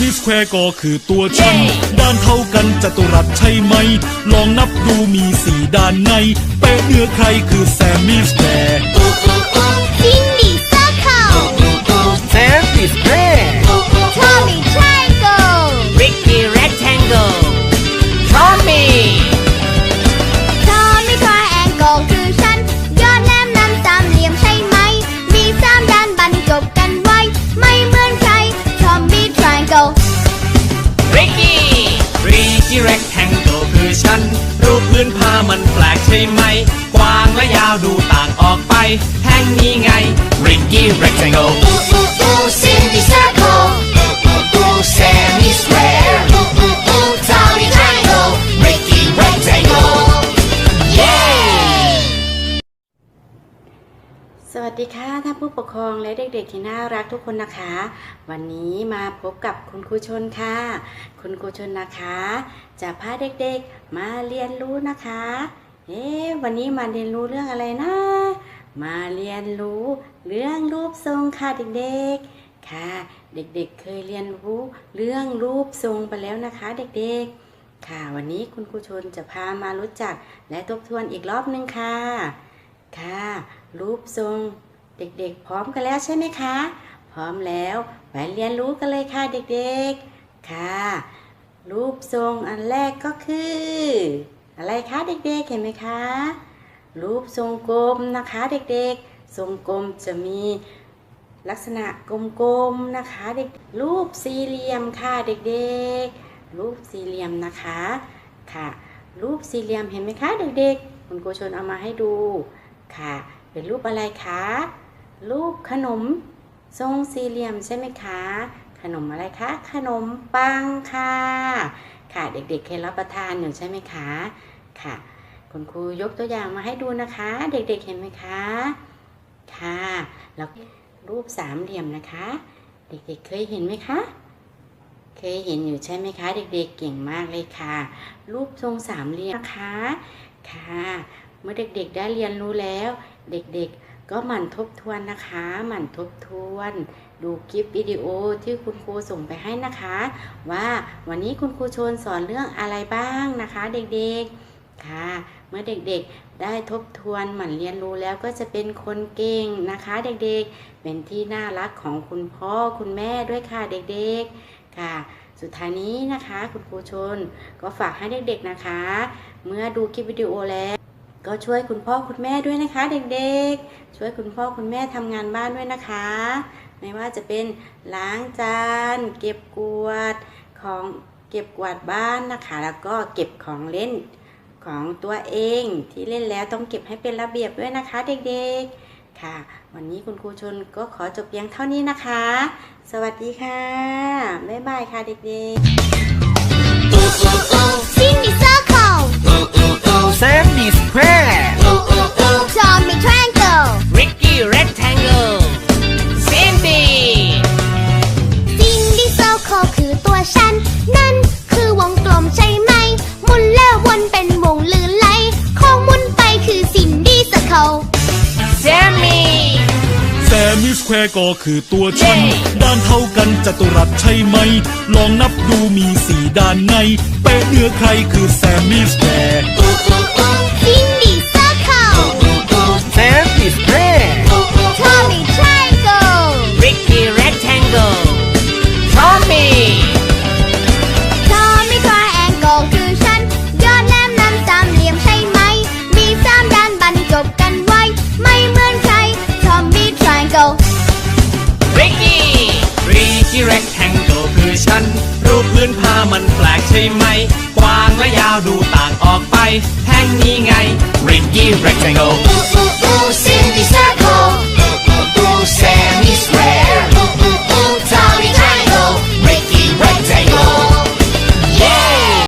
มิสแควร์ก็คือตัวฉัน ด้านเท่ากันจัตุรัสใช่ไหม ลองนับดูมีสี่ด้านในเป๊ะเหนื้อใครคือแซมมิสแควร์ Cindy Circle Sam is Square นผ้ามันแปลกใช่ไหม กว้างและยาวดูต่างออกไป แห่งนี้ไง Ricky Rectangle Ooh ooh ooh Cindy Circle สวัสดีค่ะท่านผู้ปกครองและเด็กๆที่น่ารักทุกคนนะคะ วันนี้มาพบกับคุณครูชนค่ะ คุณครูชนนะคะ จะพาเด็กๆมาเรียนรู้นะคะเอ๊วันนี้มาเรียนรู้เรื่องอะไรนะ มาเรียนรู้เรื่องรูปทรงค่ะเด็กๆค่ะ เด็กๆเคยเรียนรู้เรื่องรูปทรงไปแล้วนะคะ เด็กๆ ค่ะ วันนี้คุณครูชนจะพามารู้จักและทบทวนอีกรอบนึงค่ะ ค่ะ รูปทรงเด็กๆ พร้อมกันแล้วใช่ไหมคะ พร้อมแล้วไปเรียนรู้กันเลยค่ะเด็กๆ ค่ะ รูปทรงอันแรกก็คือ อะไรคะเด็กๆ เห็นไหมคะ รูปทรงกลมนะคะเด็กๆ ทรงกลมจะมีลักษณะกลมๆนะคะเด็กรูปสี่เหลี่ยมค่ะเด็กๆ รูปสี่เหลี่ยมนะคะค่ะ รูปสี่เหลี่ยมเห็นไหมคะเด็กๆ คุณครูชนเอามาให้ดู ค่ะ เป็นรูปอะไรคะ รูปขนมทรงสี่เหลี่ยมใช่ไหมคะ ขนมอะไรคะ ขนมปังค่ะ ค่ะเด็กๆเคยรับประทานอยู่ใช่ไหมคะ ค่ะ คุณครูยกตัวอย่างมาให้ดูนะคะ เด็กๆเห็นไหมคะ ค่ะ แล้วรูปสามเหลี่ยมนะคะ เด็กๆเคยเห็นไหมคะเคยเห็นอยู่ใช่ไหมคะ เด็กๆเก่งมากเลยค่ะ รูปทรงสามเหลี่ยมนะคะค่ะ เมื่อเด็กๆได้เรียนรู้แล้ว เด็กๆก็หมั่นทบทวนนะคะ หมั่นทบทวน ดูคลิปวิดีโอที่คุณครูส่งไปให้นะคะ ว่าวันนี้คุณครูชนสอนเรื่องอะไรบ้างนะคะ เด็กๆค่ะ เมื่อเด็กๆได้ทบทวนหมั่นเรียนรู้แล้วก็จะเป็นคนเก่งนะคะ เด็กๆ เป็นที่น่ารักของคุณพ่อคุณแม่ด้วยค่ะเด็กๆค่ะสุดท้ายนี้นะคะ คุณครูชนก็ฝากให้เด็กๆนะคะ เมื่อดูคลิปวิดีโอแล้ว ก็ช่วยคุณพ่อคุณแม่ด้วยนะคะ เด็กๆ ช่วยคุณพ่อคุณแม่ทำงานบ้านด้วยนะคะ ไม่ว่าจะเป็นล้างจาน เก็บกวาดของเก็บกวาดบ้านนะคะ แล้วก็เก็บของเล่นของตัวเองที่เล่นแล้วต้องเก็บให้เป็นระเบียบด้วยนะคะ เด็กๆ ค่ะ วันนี้คุณครูชนก็ขอจบเพียงเท่านี้นะคะ สวัสดีค่ะ บ๊ายบายค่ะเด็กๆ ควร์ก็คือตัวฉัน ด้านเท่ากันจัตุรัสใช่ไหม ลองนับดูมีสี่ด้านใน เป๊ะเหนื้อใครคือแซมมิสแควร์ือฉัน รูปพื้นผ้ามันแปลกใช่ไหม กว้างและยาวดูต่างออกไปแห่งนี้ไง Ringy Rectangle ooh, ooh, ooh,